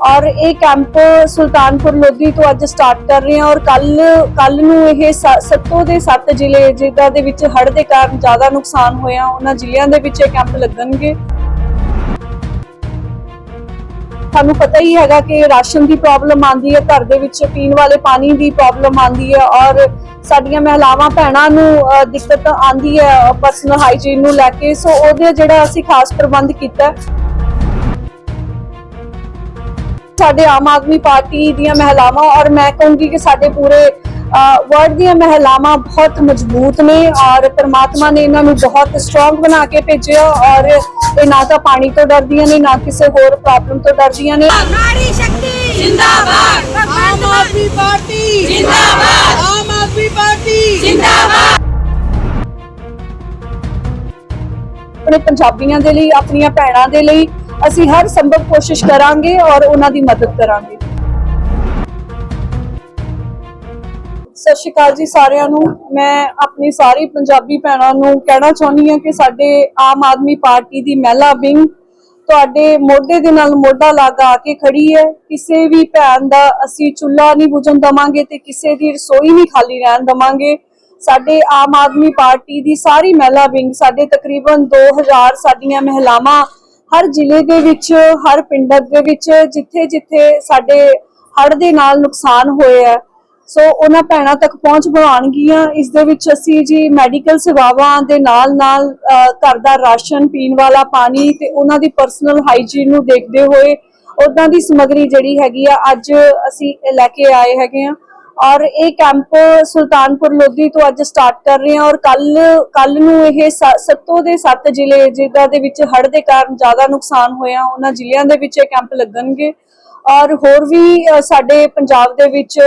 ਔਰ ਇਹ ਕੈਂਪ ਸੁਲਤਾਨਪੁਰ ਲੋਧੀ ਤੋਂ ਅੱਜ ਸਟਾਰਟ ਕਰ ਰਹੇ ਹਾਂ ਔਰ ਕੱਲ ਕੱਲ ਨੂੰ ਇਹ ਸ- ਸੱਤੋਂ ਦੇ ਸੱਤ ਜ਼ਿਲ੍ਹੇ ਜਿਨ੍ਹਾਂ ਦੇ ਵਿੱਚ ਹੜ੍ਹ ਦੇ ਕਾਰਨ ਜ਼ਿਆਦਾ ਨੁਕਸਾਨ ਹੋਇਆ, ਉਹਨਾਂ ਜ਼ਿਲ੍ਹਿਆਂ ਦੇ ਵਿੱਚ ਇਹ ਕੈਂਪ ਲੱਗਣਗੇ ਤੁਹਾਨੂੰ ਪਤਾ ਹੀ ਹੈਗਾ ਕਿ ਰਾਸ਼ਨ ਦੀ ਪ੍ਰੋਬਲਮ ਆਂਦੀ ਹੈ, ਘਰ ਦੇ ਵਿੱਚ ਪੀਣ ਵਾਲੇ ਪਾਣੀ ਦੀ ਪ੍ਰੋਬਲਮ ਆਂਦੀ ਹੈ ਔਰ ਸਾਡੀਆਂ ਮਹਿਲਾਵਾਂ, ਭੈਣਾਂ ਨੂੰ ਦਿੱਕਤ ਆਂਦੀ ਹੈ ਪਰਸਨਲ ਹਾਈਜੀਨ ਨੂੰ ਲੈ ਕੇ ਸੋ ਉਹਦੇ ਜਿਹੜਾ ਅਸੀਂ ਖਾਸ ਪ੍ਰਬੰਧ ਕੀਤਾ ਹੈ। ਸਾਡੇ ਆਮ ਆਦਮੀ ਪਾਰਟੀ ਦੀਆਂ ਮਹਿਲਾਵਾਂ ਔਰ ਮੈਂ ਕਹੂੰਗੀ ਕਿ ਸਾਡੇ ਪੂਰੇ ਵਰਡ ਦੀਆਂ ਮਹਿਲਾਵਾਂ ਬਹੁਤ ਮਜ਼ਬੂਤ ਨੇ ਔਰ ਪਰਮਾਤਮਾ ਨੇ ਇਹਨਾਂ ਨੂੰ ਬਹੁਤ ਸਟਰੋਂਗ ਬਣਾ ਕੇ ਭੇਜਿਆ ਔਰ ਇਹ ਨਾ ਤਾਂ ਪਾਣੀ ਤੋਂ ਡਰਦੀਆਂ ਨੇ ਨਾ ਕਿਸੇ ਹੋਰ ਪ੍ਰੋਬਲਮ ਤੋਂ ਡਰਦੀਆਂ ਨੇ। ਆਪਣੇ ਪੰਜਾਬੀਆਂ ਦੇ ਲਈ ਆਪਣੀਆਂ ਭੈਣਾਂ ਦੇ ਲਈ ਅਸੀਂ ਹਰ ਸੰਭਵ ਕੋਸ਼ਿਸ਼ ਕਰਾਂਗੇ ਔਰ ਉਹਨਾਂ ਦੀ ਮਦਦ ਕਰਾਂਗੇ। ਸਤਿ ਸ਼੍ਰੀ ਅਕਾਲ ਜੀ ਸਾਰਿਆਂ ਨੂੰ। ਮੈਂ ਆਪਣੀ ਸਾਰੀ ਪੰਜਾਬੀ ਭੈਣਾਂ ਨੂੰ ਕਹਿਣਾ ਚਾਹੁੰਦੀ ਹਾਂ ਕਿ ਸਾਡੇ ਆਮ ਆਦਮੀ ਪਾਰਟੀ ਦੀ ਮਹਿਲਾ ਵਿੰਗ ਤੁਹਾਡੇ ਮੋਢੇ ਦੇ ਨਾਲ ਮੋਢਾ ਲਗਾ ਕੇ ਖੜੀ ਹੈ। ਕਿਸੇ ਵੀ ਭੈਣ ਦਾ ਅਸੀਂ ਚੁੱਲ੍ਹਾ ਨਹੀਂ ਬੁਝਣ ਦਵਾਂਗੇ ਤੇ ਕਿਸੇ ਦੀ ਰਸੋਈ ਨਹੀਂ ਖਾਲੀ ਰਹਿਣ ਦਵਾਂਗੇ। ਸਾਡੇ ਆਮ ਆਦਮੀ ਪਾਰਟੀ ਦੀ ਸਾਰੀ ਮਹਿਲਾ ਵਿੰਗ ਸਾਡੇ ਤਕਰੀਬਨ 2000 ਸਾਡੀਆਂ ਮਹਿਲਾਵਾਂ ਹਰ ਜ਼ਿਲ੍ਹੇ ਦੇ ਵਿੱਚ, ਹਰ ਪਿੰਡ ਦੇ ਵਿੱਚ, ਜਿੱਥੇ ਜਿੱਥੇ ਸਾਡੇ ਹੜ੍ਹ ਦੇ ਨਾਲ ਨੁਕਸਾਨ ਹੋਇਆ ਹੈ ਸੋ ਉਹਨਾਂ ਭੈਣਾਂ ਤੱਕ ਪਹੁੰਚ ਬਣਾਉਣਗੀਆਂ। ਇਸ ਦੇ ਵਿੱਚ ਅਸੀਂ ਜੀ ਮੈਡੀਕਲ ਸੇਵਾਵਾਂ ਦੇ ਨਾਲ ਨਾਲ ਘਰ ਦਾ ਰਾਸ਼ਨ ਪੀਣ ਵਾਲਾ ਪਾਣੀ ਤੇ ਉਹਨਾਂ ਦੀ ਪਰਸਨਲ ਹਾਈਜੀਨ ਨੂੰ ਦੇਖਦੇ ਹੋਏ ਉਹਨਾਂ ਦੀ ਸਮੱਗਰੀ ਜਿਹੜੀ ਹੈਗੀ ਆ, ਅੱਜ ਅਸੀਂ ਲੈ ਕੇ ਆਏ ਹੈਗੇ ਆ। ਔਰ ਇਹ ਕੈਂਪ ਸੁਲਤਾਨਪੁਰ ਲੋਧੀ ਤੋਂ ਅੱਜ ਸਟਾਰਟ ਕਰ ਰਹੇ ਹਾਂ ਔਰ ਕੱਲ ਕੱਲ ਨੂੰ ਇਹ ਸ- ਸੱਤੋਂ ਦੇ ਸੱਤ ਜ਼ਿਲ੍ਹੇ ਜਿਨ੍ਹਾਂ ਦੇ ਵਿੱਚ ਹੜ੍ਹ ਦੇ ਕਾਰਨ ਜ਼ਿਆਦਾ ਨੁਕਸਾਨ ਹੋਇਆ, ਉਹਨਾਂ ਜ਼ਿਲ੍ਹਿਆਂ ਦੇ ਵਿੱਚ ਇਹ ਕੈਂਪ ਲੱਗਣਗੇ। ਔਰ ਹੋਰ ਵੀ ਸਾਡੇ ਪੰਜਾਬ ਦੇ ਵਿੱਚ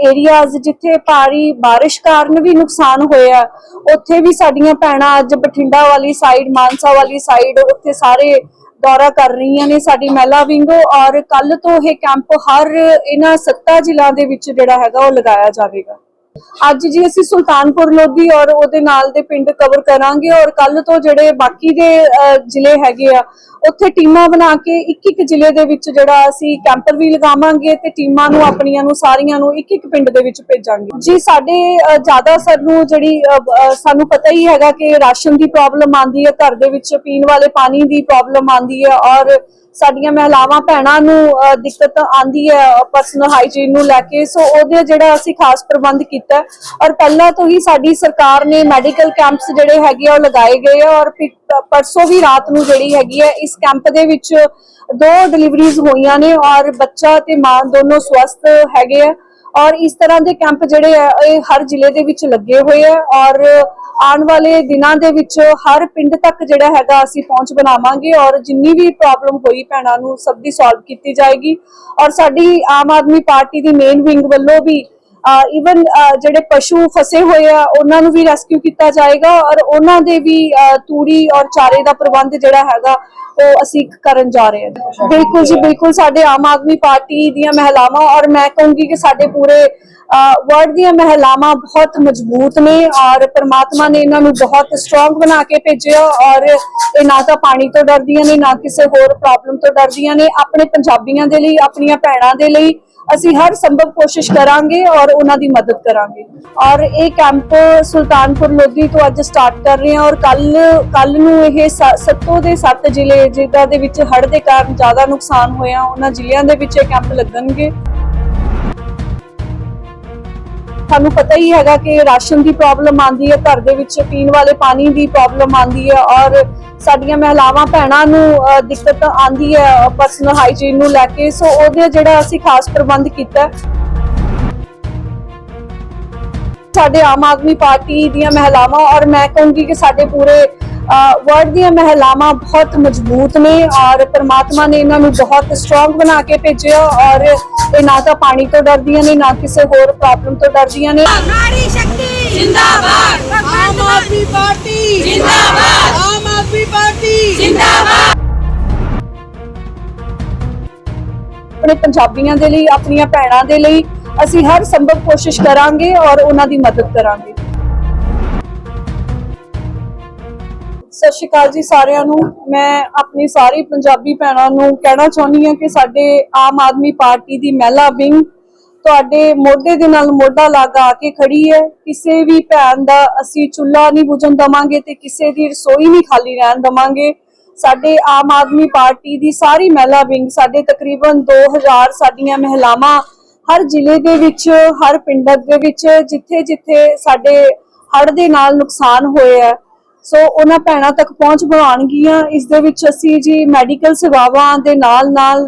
ਏਰੀਆਜ਼ ਜਿੱਥੇ ਭਾਰੀ ਬਾਰਿਸ਼ ਕਾਰਨ ਵੀ ਨੁਕਸਾਨ ਹੋਇਆ, ਉੱਥੇ ਵੀ ਸਾਡੀਆਂ ਭੈਣਾਂ ਅੱਜ ਬਠਿੰਡਾ ਵਾਲੀ ਸਾਈਡ ਮਾਨਸਾ ਵਾਲੀ ਸਾਈਡ ਉੱਥੇ ਸਾਰੇ ਦੌਰਾ ਕਰ ਰਹੀਆਂ ਨੇ ਸਾਡੀ ਮਹਿਲਾ ਵਿੰਗ ਔਰ ਕੱਲ ਤੋਂ ਇਹ ਕੈਂਪ ਹਰ ਇਹਨਾਂ ਸੱਤਾ ਜ਼ਿਲ੍ਹਿਆਂ ਦੇ ਵਿੱਚ ਜਿਹੜਾ ਹੈਗਾ ਉਹ ਲਗਾਇਆ ਜਾਵੇਗਾ। ਅੱਜ ਜੀ ਅਸੀਂ ਸੁਲਤਾਨਪੁਰ ਲੋਧੀ ਔਰ ਉਹਦੇ ਨਾਲ ਦੇ ਪਿੰਡ ਕਵਰ ਕਰਾਂਗੇ ਔਰ ਕੱਲ ਤੋਂ ਜਿਹੜੇ ਬਾਕੀ ਦੇ ਜ਼ਿਲ੍ਹੇ ਹੈਗੇ ਆ ਉੱਥੇ ਟੀਮਾਂ ਬਣਾ ਕੇ ਇੱਕ ਇੱਕ ਜ਼ਿਲ੍ਹੇ ਦੇ ਵਿੱਚ ਜਿਹੜਾ ਅਸੀਂ ਕੈਂਪ ਵੀ ਲਗਾਵਾਂਗੇ ਤੇ ਟੀਮਾਂ ਨੂੰ ਆਪਣੀਆਂ ਨੂੰ ਸਾਰੀਆਂ ਨੂੰ ਇੱਕ ਇੱਕ ਪਿੰਡ ਦੇ ਵਿੱਚ ਭੇਜਾਂਗੇ। ਜੀ ਸਾਡੇ ਅਹ, ਜ਼ਿਆਦਾ ਸਾਨੂੰ ਜਿਹੜੀ ਸਾਨੂੰ ਪਤਾ ਹੀ ਹੈਗਾ ਕਿ ਰਾਸ਼ਨ ਦੀ ਪ੍ਰੋਬਲਮ ਆਂਦੀ ਹੈ ਘਰ ਦੇ ਵਿੱਚ ਪੀਣ ਵਾਲੇ ਪਾਣੀ ਦੀ ਪ੍ਰੋਬਲਮ ਆਂਦੀ ਹੈ ਔਰ ਸਾਡੀਆਂ ਮਹਿਲਾਵਾਂ ਭੈਣਾਂ ਨੂੰ ਦਿੱਕਤ ਆਂਦੀ ਹੈ ਪਰਸਨਲ ਹਾਈਜੀਨ ਨੂੰ ਲੈ ਕੇ। ਸੋ ਉਹਦੇ ਜਿਹੜਾ ਅਸੀਂ ਖਾਸ ਪ੍ਰਬੰਧ ਕੀਤਾ ਹੈ। ਔਰ ਪਹਿਲਾਂ ਤੋਂ ਹੀ ਸਾਡੀ ਸਰਕਾਰ ਨੇ ਮੈਡੀਕਲ ਕੈਂਪਸ ਜਿਹੜੇ ਹੈਗੇ ਆ, ਉਹ ਲਗਾਏ ਗਏ ਆ। ਔਰ ਪਰਸੋਂ ਵੀ ਰਾਤ ਨੂੰ ਜਿਹੜੀ ਹੈਗੀ ਹੈ ਇਸ ਕੈਂਪ ਦੇ ਵਿੱਚ ਦੋ ਡਿਲੀਵਰੀਜ਼ ਹੋਈਆਂ ਨੇ ਔਰ ਬੱਚਾ ਤੇ ਮਾਂ ਦੋਨੋਂ ਸਵਸਥ ਹੈਗੇ ਆ। ਔਰ ਇਸ ਤਰ੍ਹਾਂ ਦੇ ਕੈਂਪ ਜਿਹੜੇ ਆ, ਇਹ ਹਰ ਜ਼ਿਲ੍ਹੇ ਦੇ ਵਿੱਚ ਲੱਗੇ ਹੋਏ ਆ। ਔਰ ਆਉਣ ਵਾਲੇ ਦਿਨਾਂ ਦੇ ਵਿੱਚ ਹਰ ਪਿੰਡ ਤੱਕ ਜਿਹੜਾ ਹੈਗਾ, ਅਸੀਂ ਪਹੁੰਚ ਬਣਾਵਾਂਗੇ। ਔਰ ਜਿੰਨੀ ਵੀ ਪ੍ਰੋਬਲਮ ਹੋਈ ਭੈਣਾਂ ਨੂੰ, ਸਭ ਦੀ ਸੋਲਵ ਕੀਤੀ ਜਾਏਗੀ। ਔਰ ਸਾਡੀ ਆਮ ਆਦਮੀ ਪਾਰਟੀ ਦੀ ਮੇਨ ਵਿੰਗ ਵੱਲੋਂ ਵੀ ਇਵਨ ਜਿਹੜੇ ਪਸ਼ੂ ਫਸੇ ਹੋਏ ਆ, ਉਹਨਾਂ ਨੂੰ ਵੀ ਰੈਸਕਿਊ ਕੀਤਾ ਜਾਏਗਾ ਔਰ ਉਹਨਾਂ ਦੇ ਵੀ ਤੂੜੀ ਔਰ ਚਾਰੇ ਦਾ ਪ੍ਰਬੰਧ ਜਿਹੜਾ ਹੈਗਾ, ਉਹ ਅਸੀਂ ਕਰਨ ਜਾ ਰਹੇ ਹਾਂ। ਬਿਲਕੁਲ ਜੀ, ਬਿਲਕੁਲ ਸਾਡੇ ਆਮ ਆਦਮੀ ਪਾਰਟੀ ਦੀਆਂ ਮਹਿਲਾਵਾਂ ਔਰ ਮੈਂ ਕਹੂੰਗੀ ਕਿ ਸਾਡੇ ਪੂਰੇ ਵਰਲਡ ਦੀਆਂ ਮਹਿਲਾਵਾਂ ਬਹੁਤ ਮਜ਼ਬੂਤ ਨੇ ਔਰ ਪਰਮਾਤਮਾ ਨੇ ਇਹਨਾਂ ਨੂੰ ਬਹੁਤ ਸਟਰੋਂਗ ਬਣਾ ਕੇ ਭੇਜਿਆ ਔਰ ਇਹ ਨਾ ਤਾਂ ਪਾਣੀ ਤੋਂ ਡਰਦੀਆਂ ਨੇ, ਨਾ ਕਿਸੇ ਹੋਰ ਪ੍ਰੋਬਲਮ ਤੋਂ ਡਰਦੀਆਂ ਨੇ। ਆਪਣੇ ਪੰਜਾਬੀਆਂ ਦੇ ਲਈ, ਆਪਣੀਆਂ ਭੈਣਾਂ ਦੇ ਲਈ ਅਸੀਂ ਹਰ ਸੰਭਵ ਕੋਸ਼ਿਸ਼ ਕਰਾਂਗੇ ਔਰ ਉਹਨਾਂ ਦੀ ਮਦਦ ਕਰਾਂਗੇ ਔਰ ਇਹ ਕੈਂਪ ਸੁਲਤਾਨਪੁਰ ਲੋਧੀ ਤੋਂ ਅੱਜ ਸਟਾਰਟ ਕਰ ਰਹੇ ਹਾਂ ਔਰ ਕੱਲ ਕੱਲ ਨੂੰ ਇਹ ਸੱਤੋਂ ਦੇ ਸੱਤ ਜ਼ਿਲ੍ਹੇ ਜਿਨ੍ਹਾਂ ਦੇ ਵਿੱਚ ਹੜ੍ਹ ਦੇ ਕਾਰਨ ਜ਼ਿਆਦਾ ਨੁਕਸਾਨ ਹੋਇਆ, ਉਹਨਾਂ ਜ਼ਿਲ੍ਹਿਆਂ ਦੇ ਵਿੱਚ ਇਹ ਕੈਂਪ ਲੱਗਣਗੇ ਤੁਹਾਨੂੰ ਪਤਾ ਹੀ ਹੈਗਾ ਕਿ ਰਾਸ਼ਨ ਦੀ ਪ੍ਰੋਬਲਮ ਆਂਦੀ ਹੈ, ਘਰ ਦੇ ਵਿੱਚ ਪੀਣ ਵਾਲੇ ਪਾਣੀ ਦੀ ਪ੍ਰੋਬਲਮ ਆਂਦੀ ਹੈ ਔਰ ਸਾਡੀਆਂ ਮਹਿਲਾਵਾਂ ਭੈਣਾਂ ਨੂੰ ਦਿੱਕਤ ਆਂਦੀ ਹੈ ਪਰਸਨਲ ਹਾਈਜੀਨ ਨੂੰ ਲੈ ਕੇ ਸੋ ਉਹਦੇ ਜਿਹੜਾ ਅਸੀਂ ਖਾਸ ਪ੍ਰਬੰਧ ਕੀਤਾ ਹੈ। ਸਾਡੇ ਆਮ ਆਦਮੀ ਪਾਰਟੀ ਦੀਆਂ ਮਹਿਲਾਵਾਂ ਔਰ ਮੈਂ ਕਹੂੰਗੀ ਕਿ ਸਾਡੇ ਪੂਰੇ ਵਰਡ ਦੀਆਂ ਮਹਿਲਾਵਾਂ ਬਹੁਤ ਮਜ਼ਬੂਤ ਨੇ ਔਰ ਪਰਮਾਤਮਾ ਨੇ ਇਹਨਾਂ ਨੂੰ ਬਹੁਤ ਸਟਰੋਂਗ ਬਣਾ ਕੇ ਭੇਜਿਆ ਔਰ ਇਹ ਨਾ ਤਾਂ ਪਾਣੀ ਤੋਂ ਡਰਦੀਆਂ ਨੇ ਨਾ ਕਿਸੇ ਹੋਰ ਪ੍ਰੋਬਲਮ ਤੋਂ ਡਰਦੀਆਂ ਨੇ। ਆਪਣੇ ਪੰਜਾਬੀਆਂ ਦੇ ਲਈ ਆਪਣੀਆਂ ਭੈਣਾਂ ਦੇ ਲਈ ਅਸੀਂ ਹਰ ਸੰਭਵ ਕੋਸ਼ਿਸ਼ ਕਰਾਂਗੇ ਔਰ ਉਹਨਾਂ ਦੀ ਮਦਦ ਕਰਾਂਗੇ। ਸਤਿ ਸ਼੍ਰੀ ਅਕਾਲ ਜੀ ਸਾਰਿਆਂ ਨੂੰ। ਮੈਂ ਆਪਣੀ ਸਾਰੀ ਪੰਜਾਬੀ ਭੈਣਾਂ ਨੂੰ ਕਹਿਣਾ ਚਾਹੁੰਦੀ ਹਾਂ ਕਿ ਸਾਡੇ ਆਮ ਆਦਮੀ ਪਾਰਟੀ ਦੀ ਮਹਿਲਾ ਵਿੰਗ ਤੁਹਾਡੇ ਮੋਢੇ ਦੇ ਨਾਲ ਮੋਢਾ ਲਗਾ ਕੇ ਖੜੀ ਹੈ। ਕਿਸੇ ਵੀ ਭੈਣ ਦਾ ਅਸੀਂ ਚੁੱਲ੍ਹਾ ਨਹੀਂ ਬੁਝਣ ਦਵਾਂਗੇ ਤੇ ਕਿਸੇ ਦੀ ਰਸੋਈ ਨਹੀਂ ਖਾਲੀ ਰਹਿਣ ਦਵਾਂਗੇ। ਸਾਡੇ ਆਮ ਆਦਮੀ ਪਾਰਟੀ ਦੀ ਸਾਰੀ ਮਹਿਲਾ ਵਿੰਗ ਸਾਡੇ ਤਕਰੀਬਨ 2000 ਸਾਡੀਆਂ ਮਹਿਲਾਵਾਂ ਹਰ ਜ਼ਿਲ੍ਹੇ ਦੇ ਵਿੱਚ, ਹਰ ਪਿੰਡ ਦੇ ਵਿੱਚ, ਜਿੱਥੇ ਜਿੱਥੇ ਸਾਡੇ ਹੜ੍ਹ ਦੇ ਨਾਲ ਨੁਕਸਾਨ ਹੋਏ ਹੈ। ਸੋ ਉਹਨਾਂ ਭੈਣਾਂ ਤੱਕ ਪਹੁੰਚ ਬਣਾਉਣਗੀਆਂ। ਇਸ ਦੇ ਵਿੱਚ ਅਸੀਂ ਜੀ ਮੈਡੀਕਲ ਸੇਵਾਵਾਂ ਦੇ ਨਾਲ ਨਾਲ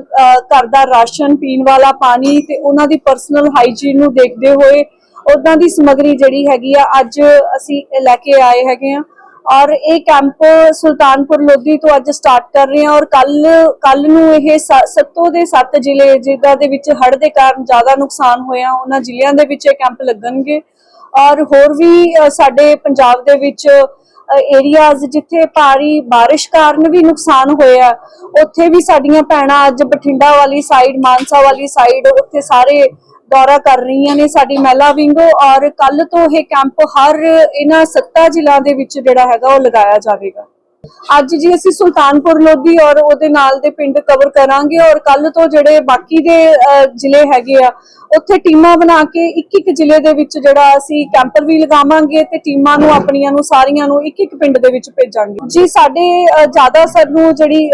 ਘਰ ਦਾ ਰਾਸ਼ਨ ਪੀਣ ਵਾਲਾ ਪਾਣੀ ਤੇ ਉਹਨਾਂ ਦੀ ਪਰਸਨਲ ਹਾਈਜੀਨ ਨੂੰ ਦੇਖਦੇ ਹੋਏ ਉਦਾਂ ਦੀ ਸਮਗਰੀ ਜਿਹੜੀ ਹੈਗੀ ਆ, ਅੱਜ ਅਸੀਂ ਲੈ ਕੇ ਆਏ ਹੈਗੇ ਆ। ਔਰ ਇਹ ਕੈਂਪ ਸੁਲਤਾਨਪੁਰ ਲੋਧੀ ਤੋਂ ਅੱਜ ਸਟਾਰਟ ਕਰ ਰਹੇ ਹਾਂ ਔਰ ਕੱਲ ਕੱਲ ਨੂੰ ਇਹ ਸ- ਸੱਤੋਂ ਦੇ ਸੱਤ ਜ਼ਿਲ੍ਹੇ ਜਿੱਦਾਂ ਦੇ ਵਿੱਚ ਹੜ੍ਹ ਦੇ ਕਾਰਨ ਜ਼ਿਆਦਾ ਨੁਕਸਾਨ ਹੋਇਆ, ਉਹਨਾਂ ਜ਼ਿਲ੍ਹਿਆਂ ਦੇ ਵਿੱਚ ਇਹ ਕੈਂਪ ਲੱਗਣਗੇ। ਔਰ ਹੋਰ ਵੀ ਸਾਡੇ ਪੰਜਾਬ ਦੇ ਵਿੱਚ ਏਰੀਆਜ਼ ਜਿੱਥੇ ਭਾਰੀ ਬਾਰਿਸ਼ ਕਾਰਨ ਵੀ ਨੁਕਸਾਨ ਹੋਇਆ, ਉੱਥੇ ਵੀ ਸਾਡੀਆਂ ਭੈਣਾਂ ਅੱਜ ਬਠਿੰਡਾ ਵਾਲੀ ਸਾਈਡ ਮਾਨਸਾ ਵਾਲੀ ਸਾਈਡ ਉੱਥੇ ਸਾਰੇ ਦੌਰਾ ਕਰ ਰਹੀਆਂ ਨੇ ਸਾਡੀ ਮਹਿਲਾ ਵਿੰਗ ਔਰ ਕੱਲ ਤੋਂ ਇਹ ਕੈਂਪ ਹਰ ਇਹਨਾਂ ਸੱਤਾ ਜ਼ਿਲ੍ਹਿਆਂ ਦੇ ਵਿੱਚ ਜਿਹੜਾ ਹੈਗਾ ਉਹ ਲਗਾਇਆ ਜਾਵੇਗਾ। ਅੱਜ ਜੀ ਅਸੀਂ ਸੁਲਤਾਨਪੁਰ ਲੋਧੀ ਔਰ ਉਹਦੇ ਨਾਲ ਦੇ ਪਿੰਡ ਕਵਰ ਕਰਾਂਗੇ ਔਰ ਕੱਲ ਤੋਂ ਜਿਹੜੇ ਬਾਕੀ ਦੇ ਜ਼ਿਲ੍ਹੇ ਹੈਗੇ ਆ ਉੱਥੇ ਟੀਮਾਂ ਬਣਾ ਕੇ ਇੱਕ ਇੱਕ ਜ਼ਿਲ੍ਹੇ ਦੇ ਵਿੱਚ ਜਿਹੜਾ ਅਸੀਂ ਕੈਂਪਰ ਵੀ ਲਗਾਵਾਂਗੇ ਤੇ ਟੀਮਾਂ ਨੂੰ ਆਪਣੀਆਂ ਨੂੰ ਸਾਰੀਆਂ ਨੂੰ ਇੱਕ ਇੱਕ ਪਿੰਡ ਦੇ ਵਿੱਚ ਭੇਜਾਂਗੇ। ਜੀ ਸਾਡੇ ਅਹ, ਜ਼ਿਆਦਾ ਸਾਨੂੰ ਜਿਹੜੀ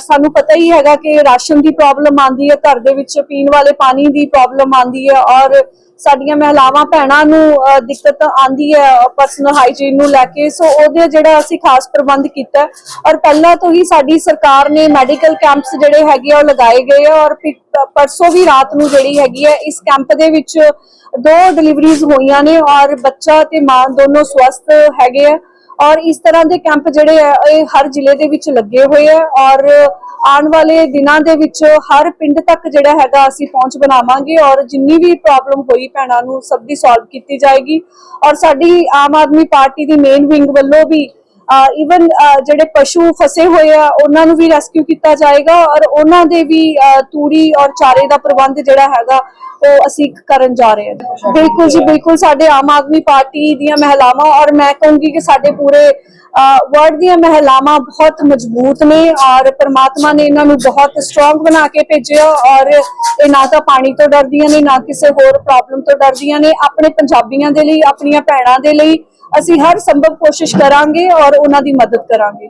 ਸਾਨੂੰ ਪਤਾ ਹੀ ਹੈਗਾ ਕਿ ਰਾਸ਼ਨ ਦੀ ਪ੍ਰੋਬਲਮ ਆਂਦੀ ਹੈ ਘਰ ਦੇ ਵਿੱਚ ਪੀਣ ਵਾਲੇ ਪਾਣੀ ਦੀ ਪ੍ਰੋਬਲਮ ਆਂਦੀ ਹੈ ਔਰ ਸਾਡੀਆਂ ਮਹਿਲਾਵਾਂ, ਭੈਣਾਂ ਨੂੰ ਦਿੱਕਤ ਆਂਦੀ ਹੈ ਪਰਸਨਲ ਹਾਈਜੀਨ ਨੂੰ ਲੈ ਕੇ। ਸੋ ਉਹਦੇ ਜਿਹੜਾ ਅਸੀਂ ਖਾਸ ਪ੍ਰਬੰਧ ਕੀਤਾ ਔਰ ਪਹਿਲਾਂ ਤੋਂ ਹੀ ਸਾਡੀ ਸਰਕਾਰ ਨੇ ਮੈਡੀਕਲ ਕੈਂਪਸ ਜਿਹੜੇ ਹੈਗੇ ਆ, ਉਹ ਲਗਾਏ ਗਏ ਆ। ਔਰ ਪਰਸੋਂ ਵੀ ਰਾਤ ਨੂੰ ਜਿਹੜੀ ਹੈਗੀ ਹੈ, ਇਸ ਕੈਂਪ ਦੇ ਵਿੱਚ ਦੋ ਡਿਲੀਵਰੀਜ਼ ਹੋਈਆਂ ਨੇ। ਔਰ ਬੱਚਾ ਤੇ ਮਾਂ ਦੋਨੋਂ ਸਵਸਥ ਹੈਗੇ ਆ। ਔਰ ਇਸ ਤਰ੍ਹਾਂ ਦੇ ਕੈਂਪ ਜਿਹੜੇ ਆ, ਇਹ ਹਰ ਜ਼ਿਲ੍ਹੇ ਦੇ ਵਿੱਚ ਲੱਗੇ ਹੋਏ ਆ। ਔਰ ਆਉਣ ਵਾਲੇ ਦਿਨਾਂ ਦੇ ਵਿੱਚ ਹਰ ਪਿੰਡ ਤੱਕ ਜਿਹੜਾ ਹੈਗਾ ਅਸੀਂ ਪਹੁੰਚ ਬਣਾਵਾਂਗੇ ਔਰ ਜਿੰਨੀ ਵੀ ਪ੍ਰੋਬਲਮ ਹੋਈ ਭੈਣਾਂ ਨੂੰ ਸਭ ਦੀ ਸੋਲਵ ਕੀਤੀ ਜਾਏਗੀ। ਔਰ ਸਾਡੀ ਆਮ ਆਦਮੀ ਪਾਰਟੀ ਦੀ ਮੇਨ ਵਿੰਗ ਵੱਲੋਂ ਵੀ ਇਵਨ ਜਿਹੜੇ ਪਸ਼ੂ ਫਸੇ ਹੋਏ ਆ ਉਹਨਾਂ ਨੂੰ ਵੀ ਰੈਸਕਿਊ ਕੀਤਾ ਜਾਏਗਾ ਔਰ ਉਹਨਾਂ ਦੇ ਵੀ ਅਹ, ਤੂੜੀ ਔਰ ਚਾਰੇ ਦਾ ਪ੍ਰਬੰਧ ਜਿਹੜਾ ਹੈਗਾ ਉਹ ਅਸੀਂ ਕਰਨ ਜਾ ਰਹੇ ਹਾਂ। ਬਿਲਕੁਲ ਜੀ ਬਿਲਕੁਲ ਸਾਡੇ ਆਮ ਆਦਮੀ ਪਾਰਟੀ ਦੀਆਂ ਮਹਿਲਾਵਾਂ ਔਰ ਮੈਂ ਕਹੂੰਗੀ ਕਿ ਸਾਡੇ ਪੂਰੇ ਵਰਲਡ ਦੀਆਂ ਮਹਿਲਾਵਾਂ ਬਹੁਤ ਮਜ਼ਬੂਤ ਨੇ ਔਰ ਪਰਮਾਤਮਾ ਨੇ ਇਹਨਾਂ ਨੂੰ ਬਹੁਤ ਸਟਰੋਂਗ ਬਣਾ ਕੇ ਭੇਜਿਆ ਔਰ ਇਹ ਨਾ ਤਾਂ ਪਾਣੀ ਤੋਂ ਡਰਦੀਆਂ ਨੇ, ਨਾ ਕਿਸੇ ਹੋਰ ਪ੍ਰੋਬਲਮ ਤੋਂ ਡਰਦੀਆਂ ਨੇ। ਆਪਣੇ ਪੰਜਾਬੀਆਂ ਦੇ ਲਈ, ਆਪਣੀਆਂ ਭੈਣਾਂ ਦੇ ਲਈ ਅਸੀਂ ਹਰ ਸੰਭਵ ਕੋਸ਼ਿਸ਼ ਕਰਾਂਗੇ ਔਰ ਉਹਨਾਂ ਦੀ ਮਦਦ ਕਰਾਂਗੇ।